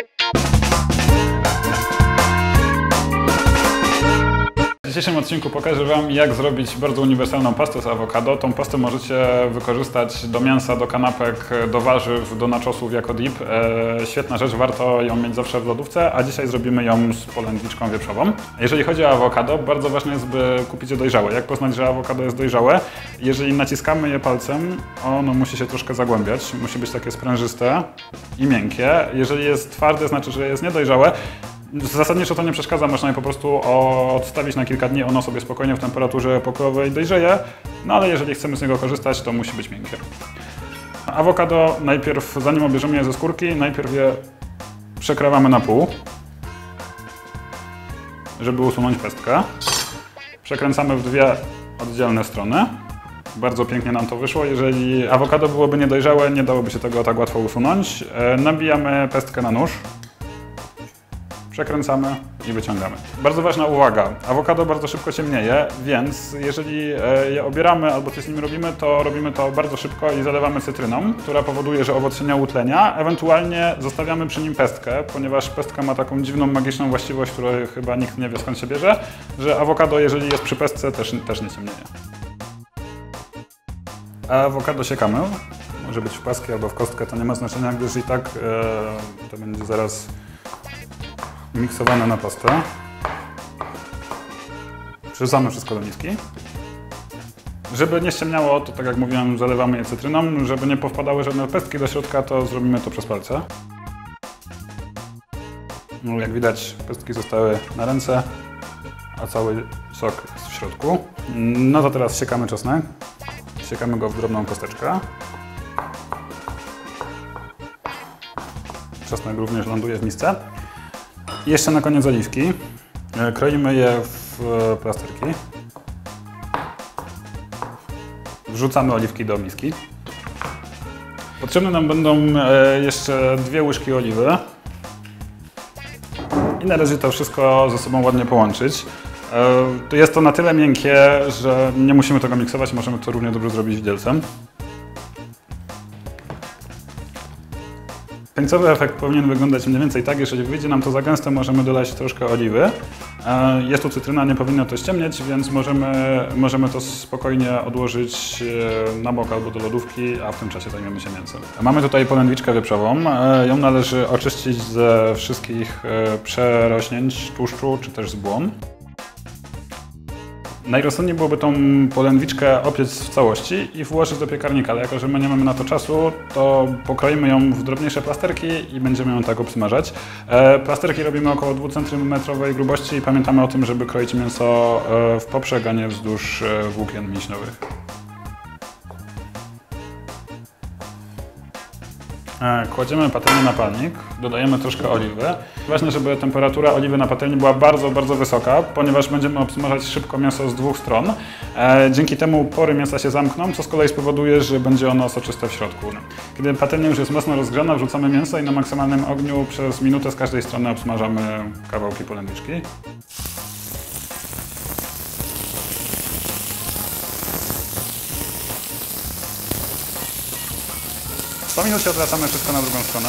Thank you. W dzisiejszym odcinku pokażę Wam, jak zrobić bardzo uniwersalną pastę z awokado. Tą pastę możecie wykorzystać do mięsa, do kanapek, do warzyw, do naczosów jako dip. E, świetna rzecz, warto ją mieć zawsze w lodówce, a dzisiaj zrobimy ją z polędwiczką wieprzową. Jeżeli chodzi o awokado, bardzo ważne jest, by kupić je dojrzałe. Jak poznać, że awokado jest dojrzałe? Jeżeli naciskamy je palcem, ono musi się troszkę zagłębiać, musi być takie sprężyste i miękkie. Jeżeli jest twarde, znaczy, że jest niedojrzałe. Zasadniczo to nie przeszkadza, można je po prostu odstawić na kilka dni, ono sobie spokojnie w temperaturze pokojowej dojrzeje, no ale jeżeli chcemy z niego korzystać, to musi być miękkie. Awokado najpierw, zanim obierzemy je ze skórki, najpierw je przekrawamy na pół, żeby usunąć pestkę. Przekręcamy w dwie oddzielne strony. Bardzo pięknie nam to wyszło. Jeżeli awokado byłoby niedojrzałe, nie dałoby się tego tak łatwo usunąć. E, nabijamy pestkę na nóż przekręcamy i wyciągamy. Bardzo ważna uwaga, awokado bardzo szybko ciemnieje, więc jeżeli e, je obieramy albo coś z nim robimy, to robimy to bardzo szybko i zalewamy cytryną, która powoduje, że owoc się nie utlenia. Ewentualnie zostawiamy przy nim pestkę, ponieważ pestka ma taką dziwną, magiczną właściwość, której chyba nikt nie wie skąd się bierze, że awokado, jeżeli jest przy pestce, też, też nie ciemnieje. Awokado siekamy. Może być w płaskiej albo w kostkę, to nie ma znaczenia, gdyż i tak e, to będzie zaraz miksowane na pastę. Przerzucamy wszystko do miski. Żeby nie ściemniało, to tak jak mówiłem, zalewamy je cytryną. Żeby nie powpadały żadne pestki do środka, to zrobimy to przez palce. No, jak widać, pestki zostały na ręce, a cały sok jest w środku. No to teraz siekamy czosnek. Siekamy go w drobną kosteczkę. Czosnek również ląduje w misce. I jeszcze na koniec oliwki. E, kroimy je w e, plasterki. Wrzucamy oliwki do miski. Potrzebne nam będą e, jeszcze dwie łyżki oliwy. I należy to wszystko ze sobą ładnie połączyć. Jest to na tyle miękkie, że nie musimy tego miksować, możemy to równie dobrze zrobić widelcem. Końcowy efekt powinien wyglądać mniej więcej tak, jeżeli wyjdzie nam to za gęste, możemy dodać troszkę oliwy. E, jest tu cytryna, nie powinno to ściemnieć, więc możemy, możemy to spokojnie odłożyć e, na bok albo do lodówki, a w tym czasie zajmiemy się mięsem. Mamy tutaj polędwiczkę wieprzową. E, ją należy oczyścić ze wszystkich przerośnięć, tłuszczu czy też z błon. Najrozsądniej byłoby tą polędwiczkę opiec w całości i włożyć do piekarnika, ale jako, że my nie mamy na to czasu, to pokroimy ją w drobniejsze plasterki i będziemy ją tak obsmażać. E, plasterki robimy około 2 cm grubości i pamiętamy o tym, żeby kroić mięso e, w poprzek, a nie wzdłuż e, włókien mięśniowych. Kładziemy patelnię na palnik, dodajemy troszkę oliwy. Ważne, żeby temperatura oliwy na patelni była bardzo, bardzo wysoka, ponieważ będziemy obsmażać szybko mięso z dwóch stron. E, dzięki temu pory mięsa się zamkną, co z kolei spowoduje, że będzie ono soczyste w środku. Kiedy patelnia już jest mocno rozgrzana, wrzucamy mięso i na maksymalnym ogniu przez minutę z każdej strony obsmażamy kawałki polędwiczki. 100 minut się odwracamy wszystko na drugą stronę.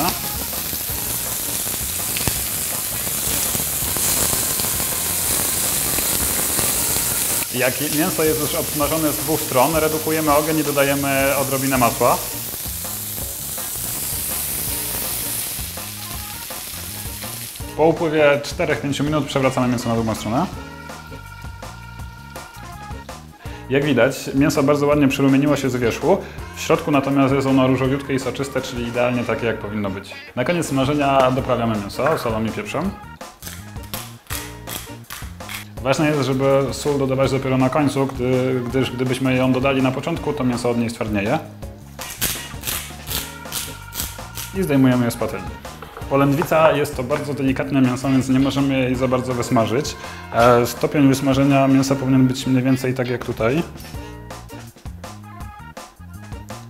Jak mięso jest już obsmażone z dwóch stron, redukujemy ogień i dodajemy odrobinę masła. Po upływie 4-5 minut przewracamy mięso na drugą stronę. Jak widać, mięso bardzo ładnie przyrumieniło się z wierzchu, w środku natomiast jest ono różowiutkie i soczyste, czyli idealnie takie jak powinno być. Na koniec smażenia doprawiamy mięso solą i pieprzem. Ważne jest, żeby sól dodawać dopiero na końcu, gdy, gdyż gdybyśmy ją dodali na początku, to mięso od niej stwardnieje. I zdejmujemy je z patelni. Polędwica jest to bardzo delikatne mięso, więc nie możemy jej za bardzo wysmażyć. E, stopień wysmażenia mięsa powinien być mniej więcej tak jak tutaj.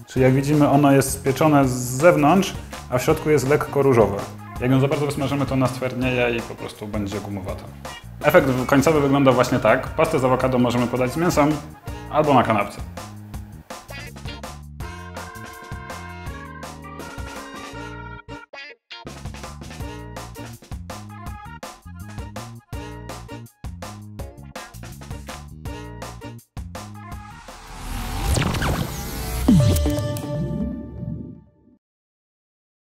Czyli jak widzimy ono jest spieczone z zewnątrz, a w środku jest lekko różowe. Jak ją za bardzo wysmażymy, to ona stwardnieje i po prostu będzie gumowata. Efekt końcowy wygląda właśnie tak. Pastę z awokado możemy podać z mięsem albo na kanapce.